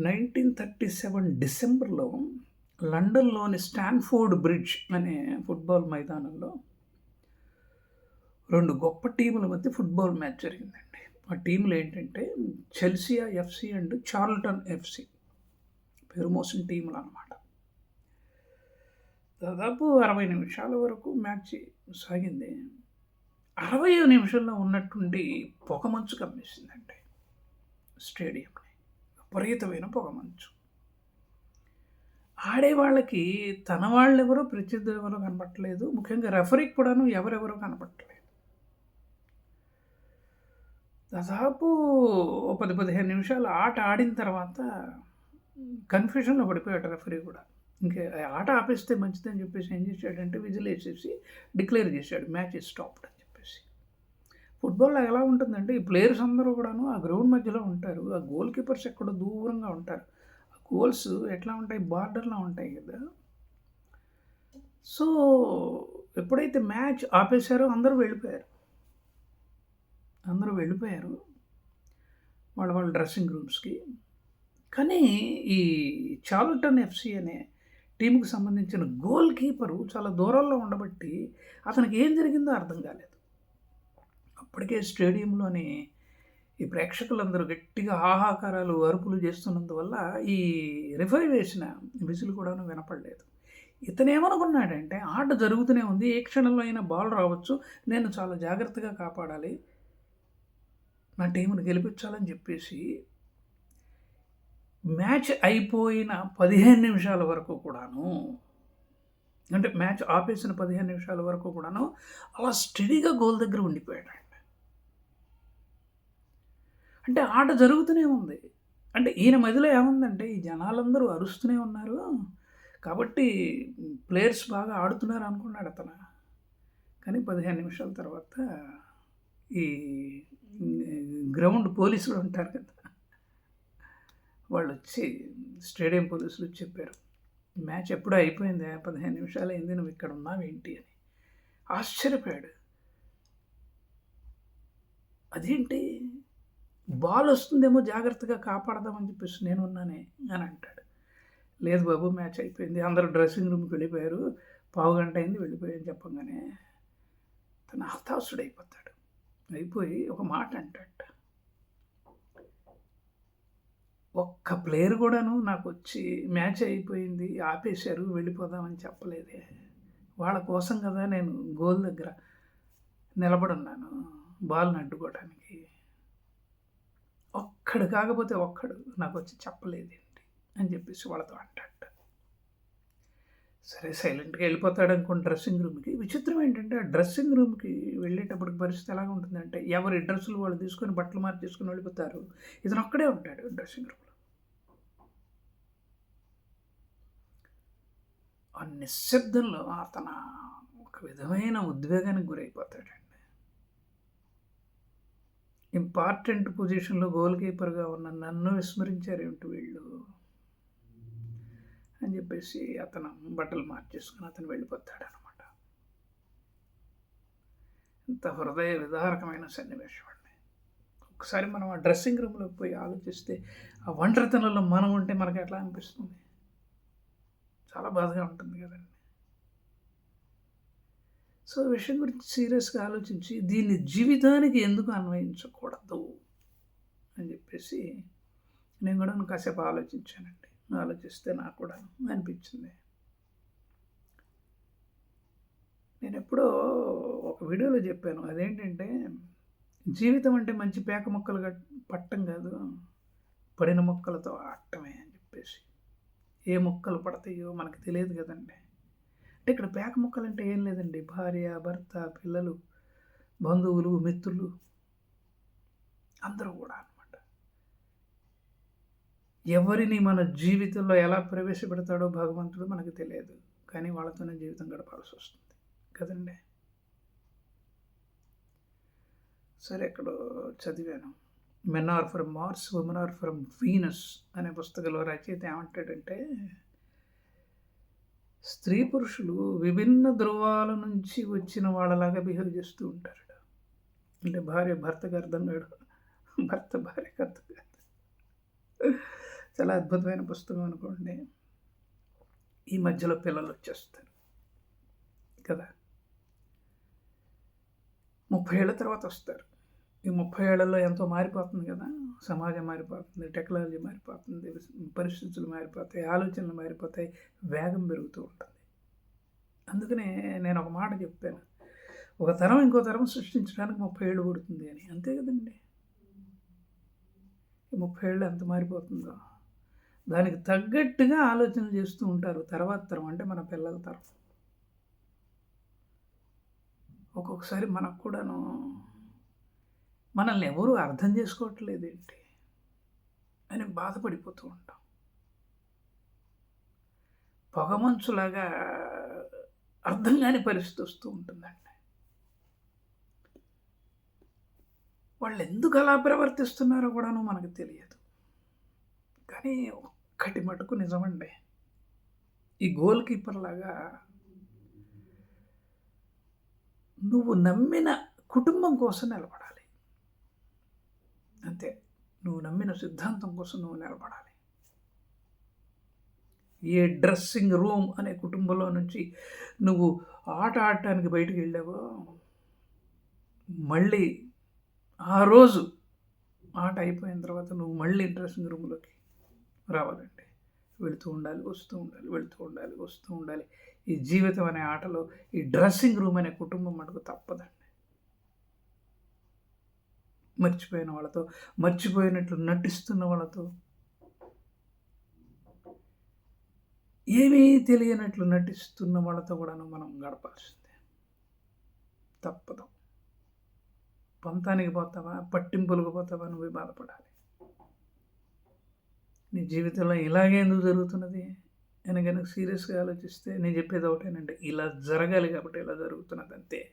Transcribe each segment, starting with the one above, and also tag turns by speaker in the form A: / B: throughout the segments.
A: Nineteen thirty seven డిసెంబర్లో లండన్లోని Stanford bridge అనే ఫుట్బాల్ మైదానంలో రెండు గొప్ప టీముల మధ్య ఫుట్బాల్ మ్యాచ్ జరిగిందండి. ఆ టీములు ఏంటంటే Chelsea FC and Charlton FC పేరు మోసిన టీములు అనమాట దాదాపు అరవై నిమిషాల వరకు మ్యాచ్ సాగింది. అరవై నిమిషంలో ఉన్నట్టుండి పొగమంచు కమ్మేసిందండి స్టేడియంని. విపరీతమైన పొగమంచు. ఆడేవాళ్ళకి తన వాళ్ళెవరో ప్రత్యర్థులు ఎవరో కనపట్టలేదు ముఖ్యంగా రెఫరీకి కూడాను ఎవరెవరో కనపట్టలేదు దాదాపు ఓ పది పదిహేను నిమిషాలు ఆట ఆడిన తర్వాత కన్ఫ్యూషన్లో పడిపోయాడు రెఫరీ కూడా. ఇంకా ఆట ఆపేస్తే మంచిదని చెప్పేసి ఏం చేశాడంటే విజిల్ వేసేసి డిక్లేర్ చేశాడు. Match is stopped. అని ఫుట్బాల్లో ఎలా ఉంటుందంటే ఈ ప్లేయర్స్ అందరూ కూడాను ఆ గ్రౌండ్ మధ్యలో ఉంటారు. ఆ గోల్ కీపర్స్ ఎక్కడో దూరంగా ఉంటారు. ఆ గోల్స్ ఎట్లా ఉంటాయి? బార్డర్లో ఉంటాయి కదా. సో ఎప్పుడైతే మ్యాచ్ ఆపేశారో అందరూ వెళ్ళిపోయారు. అందరూ వెళ్ళిపోయారు. వాళ్ళ వాళ్ళ డ్రెస్సింగ్ రూమ్స్కి. కానీ ఈ చార్ల్టన్ ఎఫ్సి అనే టీంకి సంబంధించిన గోల్ కీపరు చాలా దూరంలో ఉండబట్టి అతనికి ఏం జరిగిందో అర్థం కాలేదు. అప్పటికే స్టేడియంలోని ఈ ప్రేక్షకులందరూ గట్టిగా ఆహాకారాలు అరుపులు చేస్తున్నందువల్ల ఈ రిఫరీ వేసిన విసులు కూడా వినపడలేదు. ఇతను ఏమనుకున్నాడంటే ఆట జరుగుతూనే ఉంది ఏ క్షణంలో అయినా బాల్ రావచ్చు నేను చాలా జాగ్రత్తగా కాపాడాలి నా టీంను గెలిపించాలని చెప్పేసి మ్యాచ్ అయిపోయిన పదిహేను నిమిషాల వరకు కూడాను అంటే మ్యాచ్ ఆపేసిన పదిహేను నిమిషాల వరకు కూడాను అలా స్టడీగా గోల్ దగ్గర ఉండిపోయాడు అంటే ఆట జరుగుతూనే ఉంది. అంటే ఈయన మధ్యలో ఏముందంటే ఈ జనాలందరూ అరుస్తూనే ఉన్నారు. కాబట్టి ప్లేయర్స్ బాగా ఆడుతున్నారు అనుకున్నాడు అతను. కానీ పదిహేను నిమిషాల తర్వాత ఈ గ్రౌండ్ పోలీసులు ఉంటారు కదా వాళ్ళు వచ్చి స్టేడియం పోలీసులు చెప్పారు మ్యాచ్ ఎప్పుడూ అయిపోయింది పదిహేను నిమిషాలు అయింది నువ్వు ఇక్కడ ఉన్నావు ఏంటి? అని. ఆశ్చర్యపోయాడు. అదేంటి? బాల్ వస్తుందేమో జాగ్రత్తగా కాపాడదామని చెప్పేసి నేను ఉన్నానే అని అంటాడు. లేదు బాబు మ్యాచ్ అయిపోయింది. అందరూ డ్రెస్సింగ్ రూమ్కి వెళ్ళిపోయారు. పావు గంట అయింది వెళ్ళిపోయాని చెప్పగానే తను హతాశుడైపోతాడు. అయిపోయి ఒక మాట అంటాడు ఒక్క ప్లేయర్ కూడాను నాకు వచ్చి మ్యాచ్ అయిపోయింది ఆపేశారు వెళ్ళిపోదామని చెప్పలేదే. వాళ్ళ కోసం కదా నేను గోల్ దగ్గర నిలబడున్నాను బాల్ని అడ్డుకోవడానికి ఒక్కడు కాకపోతే ఒక్కడు నాకు వచ్చి చెప్పలేదేంటి అని చెప్పేసి వాళ్ళతో అంటాడు. సరే సైలెంట్గా వెళ్ళిపోతాడు అనుకోండి డ్రెస్సింగ్ రూమ్కి. విచిత్రం ఏంటంటే ఆ డ్రెస్సింగ్ రూమ్కి వెళ్ళేటప్పటికి పరిస్థితి ఎలాగ ఉంటుందంటే ఎవరి డ్రెస్సులు వాళ్ళు తీసుకొని బట్టలు మార్చి తీసుకొని వెళ్ళిపోతారు ఇతను ఒక్కడే ఉంటాడు డ్రెస్సింగ్ రూమ్లో. ఆ నిశ్శబ్దంలో అతను ఒక విధమైన ఉద్వేగానికి గురైపోతాడండి ఇంపార్టెంట్ పొజిషన్లో గోల్ కీపర్గా ఉన్న నన్ను విస్మరించారేమిటి వీళ్ళు? అని చెప్పేసి అతను బట్టలు మార్చేసుకుని అతను వెళ్ళిపోతాడు అనమాట ఇంత హృదయ విదారకమైన సన్నివేశం అండి. ఒకసారి మనం ఆ డ్రెస్సింగ్ రూమ్లోకి పోయి ఆలోచిస్తే ఆ ఒంటరితనంలో మనం ఉంటే మనకు ఎట్లా అనిపిస్తుంది? చాలా బాధగా ఉంటుంది కదండి. సో విషయం గురించి సీరియస్గా ఆలోచించి దీన్ని జీవితానికి ఎందుకు అన్వయించకూడదు అని చెప్పేసి నేను కూడా కాసేపు ఆలోచించానండి. ఆలోచిస్తే నాకు కూడా అనిపించింది. నేను ఎప్పుడో ఒక వీడియోలో చెప్పాను. అదేంటంటే జీవితం అంటే మంచి పేక మొక్కలు పట్టం కాదు. పడిన మొక్కలతో ఆడటమే అని చెప్పేసి. ఏ మొక్కలు పడతాయో మనకు తెలియదు కదండి. అంటే ఇక్కడ పేక మొక్కలు అంటే ఏం లేదండి. భార్య భర్త పిల్లలు బంధువులు మిత్రులు అందరూ కూడా అనమాట ఎవరిని మన జీవితంలో ఎలా ప్రవేశపెడతాడో భగవంతుడు మనకు తెలియదు. కానీ వాళ్ళతోనే జీవితం గడపాల్సి వస్తుంది. కదండి? సరే ఎక్కడో చదివాను. Men are from Mars women are from Venus అనే పుస్తకంలో రచయిత ఏమంటాడంటే స్త్రీ పురుషులు విభిన్న ధృవాల నుంచి వచ్చిన వాళ్ళలాగా బిహేవ్ చేస్తూ ఉంటారు అంటే భార్య భర్తకు అర్థం కాడు భర్త భార్యకు అర్థం కాదు చాలా అద్భుతమైన పుస్తకం అనుకోండి. ఈ మధ్యలో పిల్లలు వచ్చేస్తారు. కదా? ముప్పై ఏళ్ళ తర్వాత వస్తారు. ఈ ముప్పై ఏళ్ళలో ఎంతో మారిపోతుంది కదా. సమాజం మారిపోతుంది టెక్నాలజీ మారిపోతుంది పరిస్థితులు మారిపోతాయి ఆలోచనలు మారిపోతాయి వేగం పెరుగుతూ ఉంటుంది. అందుకనే నేను ఒక మాట చెప్పాను. ఒక తరం ఇంకో తరం సృష్టించడానికి ముప్పై ఏళ్ళు పడుతుంది అని. అంతే కదండి. ఈ ముప్పై ఏళ్ళు ఎంత మారిపోతుందో. దానికి తగ్గట్టుగా ఆలోచనలు చేస్తూ ఉంటారు తర్వాత తరం అంటే మన పిల్లల తరం. ఒక్కొక్కసారి మనకు కూడాను మనల్ని ఎవరు అర్థం చేసుకోవట్లేదు ఏంటి? అని బాధపడిపోతూ ఉంటాం. పొగమంచులాగా అర్థం కాని పరిస్థితి వస్తూ ఉంటుందండి. వాళ్ళు ఎందుకు అలా ప్రవర్తిస్తున్నారో కూడాను మనకు తెలియదు. కానీ ఒక్కటి మటుకు నిజమండి. ఈ గోల్ కీపర్ లాగా నువ్వు నమ్మిన కుటుంబం కోసం నిలబడాలి. అంతే. నువ్వు నమ్మిన సిద్ధాంతం కోసం నువ్వు నిలబడాలి. ఏ డ్రెస్సింగ్ రూమ్ అనే కుటుంబంలో నుంచి నువ్వు ఆట ఆడటానికి బయటికి వెళ్ళావో మళ్ళీ ఆ రోజు ఆట అయిపోయిన తర్వాత నువ్వు మళ్ళీ డ్రెస్సింగ్ రూమ్లోకి రావాలండి వెళుతూ ఉండాలి వస్తూ ఉండాలి వెళుతూ ఉండాలి వస్తూ ఉండాలి. ఈ జీవితం అనే ఆటలో ఈ డ్రెస్సింగ్ రూమ్ అనే కుటుంబం మటుకు తప్పదండి. మర్చిపోయిన వాళ్ళతో మర్చిపోయినట్లు నటిస్తున్న వాళ్ళతో. ఏమీ తెలియనట్లు నటిస్తున్న వాళ్ళతో కూడాను మనం గడపాల్సిందే. తప్పదు. పంతానికి పోతావా? పట్టింపులకు పోతావా? నువ్వే బాధపడాలి. నీ జీవితంలో ఇలాగే ఎందుకు జరుగుతున్నది? అని కనుక సీరియస్గా ఆలోచిస్తే నేను చెప్పేది ఒకటేనంటే ఇలా జరగాలి కాబట్టి ఇలా జరుగుతున్నది అంతే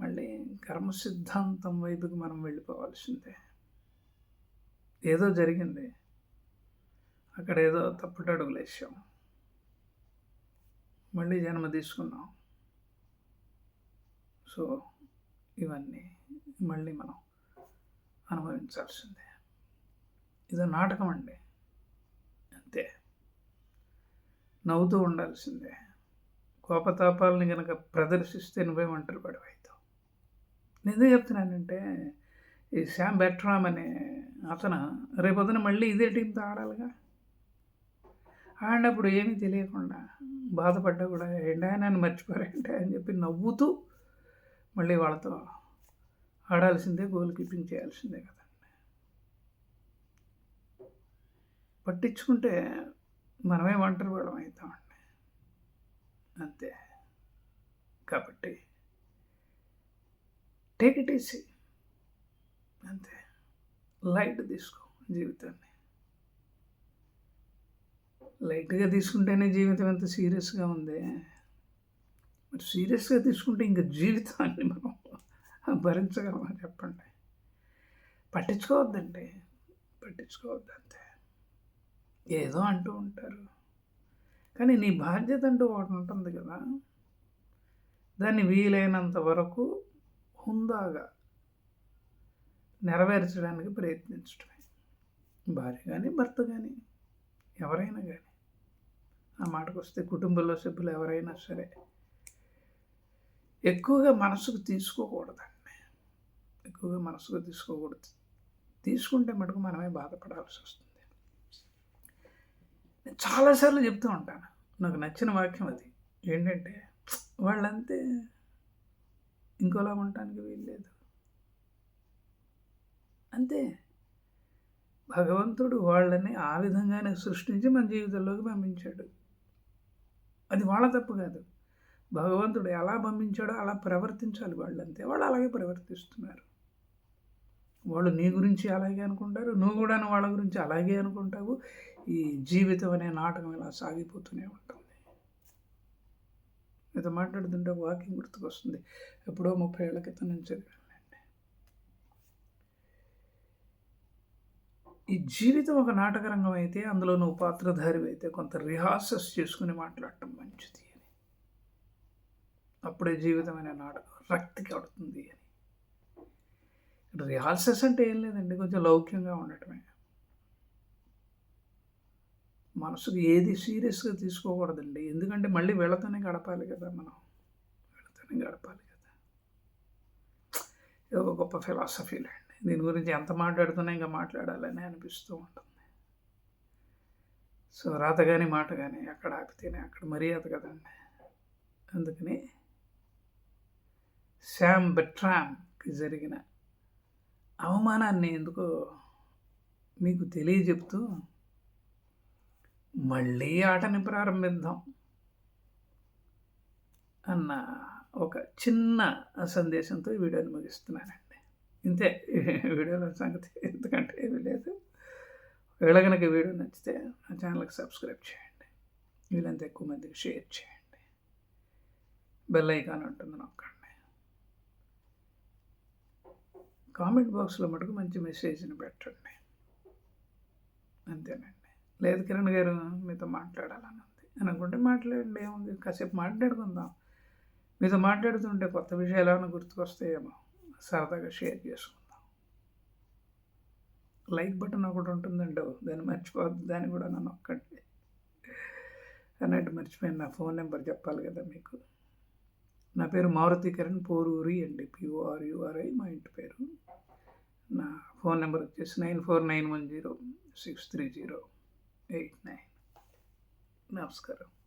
A: మళ్ళీ కర్మ సిద్ధాంతం వైపుకి మనం వెళ్ళిపోవాల్సిందే. ఏదో జరిగింది. అక్కడ ఏదో తప్పుటడుగులు మళ్ళీ జన్మ తీసుకున్నాం. సో ఇవన్నీ మళ్ళీ మనం అనుభవించాల్సిందే. ఇదో నాటకం అండి. అంతే. నవ్వుతూ ఉండాల్సిందే. కోపతాపాలని కనుక ప్రదర్శిస్తే నువ్వే ఒంటరి నిజం చెప్తున్నానంటే ఈ శామ్ బెట్రామ్ అనే అతను రేపొద్దున మళ్ళీ ఇదే టీంతో ఆడాలిగా? ఆడినప్పుడు ఏమీ తెలియకుండా బాధపడ్డా కూడా ఏంటా నన్ను మర్చిపోయారంటే అని చెప్పి నవ్వుతూ మళ్ళీ వాళ్ళతో ఆడాల్సిందే గోల్ కీపింగ్ చేయాల్సిందే కదండి పట్టించుకుంటే మనమే ఒంటరి వాళ్ళం అవుతామండి. అంతే. కాబట్టి టేక్ ఇట్ ఈసీ అంతే. లైట్ తీసుకో జీవితాన్ని. లైట్గా తీసుకుంటేనే జీవితం ఎంత సీరియస్గా ఉంది. మరి సీరియస్గా తీసుకుంటే ఇంకా జీవితాన్ని మనం భరించగలమా చెప్పండి. పట్టించుకోవద్దండి. పట్టించుకోవద్దు అంతే. ఏదో అంటూ ఉంటారు. కానీ నీ బాధ్యత అంటూ ఒకటి ఉంటుంది కదా. దాన్ని వీలైనంత వరకు హుందాగా నెరవేర్చడానికి ప్రయత్నించడమే. భార్య కానీ భర్త కానీ ఎవరైనా కానీ ఆ మాటకు వస్తే కుటుంబంలో సభ్యులు ఎవరైనా సరే ఎక్కువగా మనసుకు తీసుకోకూడదండి. ఎక్కువగా మనసుకు తీసుకోకూడదు. తీసుకుంటే మటుకు మనమే బాధపడాల్సి వస్తుంది. నేను చాలాసార్లు చెప్తూ ఉంటాను. నాకు నచ్చిన వాక్యం అది. ఏంటంటే వాళ్ళంతే. ఇంకోలా ఉండటానికి వీల్లేదు. అంతే. భగవంతుడు వాళ్ళని ఆ విధంగానే సృష్టించి మన జీవితంలోకి పంపించాడు. అది వాళ్ళ తప్పు కాదు. భగవంతుడు ఎలా పంపించాడో అలా ప్రవర్తించాలి వాళ్ళంతే. వాళ్ళు అలాగే ప్రవర్తిస్తున్నారు. వాళ్ళు నీ గురించి అలాగే అనుకుంటారు. నువ్వు కూడా వాళ్ళ గురించి అలాగే అనుకుంటావు. ఈ జీవితం అనే నాటకం ఇలా సాగిపోతూనే ఉంటాం మీతో మాట్లాడుతుంటే వాకింగ్ గుర్తుకొస్తుంది. ఎప్పుడో ముప్పై ఏళ్ళ క్రితం నుంచి ఈ జీవితం ఒక నాటకరంగం అయితే అందులో నువ్వు పాత్రధారి అయితే కొంత రిహార్సల్స్ చేసుకుని మాట్లాడటం మంచిది అని. అప్పుడే జీవితం అనే నాటకం రక్తికి అని. రిహార్సల్స్ అంటే ఏం లేదండి కొంచెం లౌక్యంగా ఉండటమే. మనసుకు ఏది సీరియస్‌గా తీసుకోకూడదండి. ఎందుకంటే మళ్ళీ వీళ్ళతోనే గడపాలి కదా మనం. వీళ్ళతోనే గడపాలి కదా! ఇదొక గొప్ప ఫిలాసఫీలండి. దీని గురించి ఎంత మాట్లాడుతున్నా ఇంకా మాట్లాడాలని అనిపిస్తూ ఉంటుంది. సో, రాత కానీ మాట కానీ ఎక్కడ ఆపితేనే అక్కడ మర్యాద కదండి అందుకని శామ్ బెట్రామ్కి జరిగిన అవమానాన్ని ఎందుకో మీకు తెలియజెప్తూ మళ్ళీ ఆటని ప్రారంభిద్దాం. అన్న ఒక చిన్న సందేశంతో ఈ వీడియోని ముగిస్తున్నానండి. ఇంతే వీడియోలో సంగతి. ఎందుకంటే ఏమీ లేదు. ఒకవేళ కనుక వీడియో నచ్చితే నా ఛానల్‌కి సబ్స్క్రైబ్ చేయండి. వీలైనంత ఎక్కువ మందికి షేర్ చేయండి. బెల్ ఐకాన్ ఉంటుంది నొక్కండి. కామెంట్ బాక్స్‌లో మటుకు మంచి మెసేజ్‌ని పెట్టండి. అంతేనండి. లేదు కిరణ్ గారు మీతో మాట్లాడాలని ఉంది అనుకుంటే మాట్లాడండి ఏముంది కాసేపు మాట్లాడుకుందాం. మీతో మాట్లాడుతుంటే కొత్త విషయాలు ఏమైనా గుర్తుకొస్తాయేమో సరదాగా షేర్ చేసుకుందాం. లైక్ బటన్ ఒకటి ఉంటుందండి దాన్ని మర్చిపోవద్దు. దాన్ని కూడా నన్ను ఒక్కటి అన్నట్టు మర్చిపోయాను నా ఫోన్ నెంబర్ చెప్పాలి కదా మీకు. నా పేరు మారుతి కిరణ్ పోరూరి అండి. పీఓఆర్‌యూఆర్‌ఐ మా ఇంటి పేరు. నా ఫోన్ నెంబర్ వచ్చేసి nine four nine one zero six three zero 9491063089 నమస్కారం.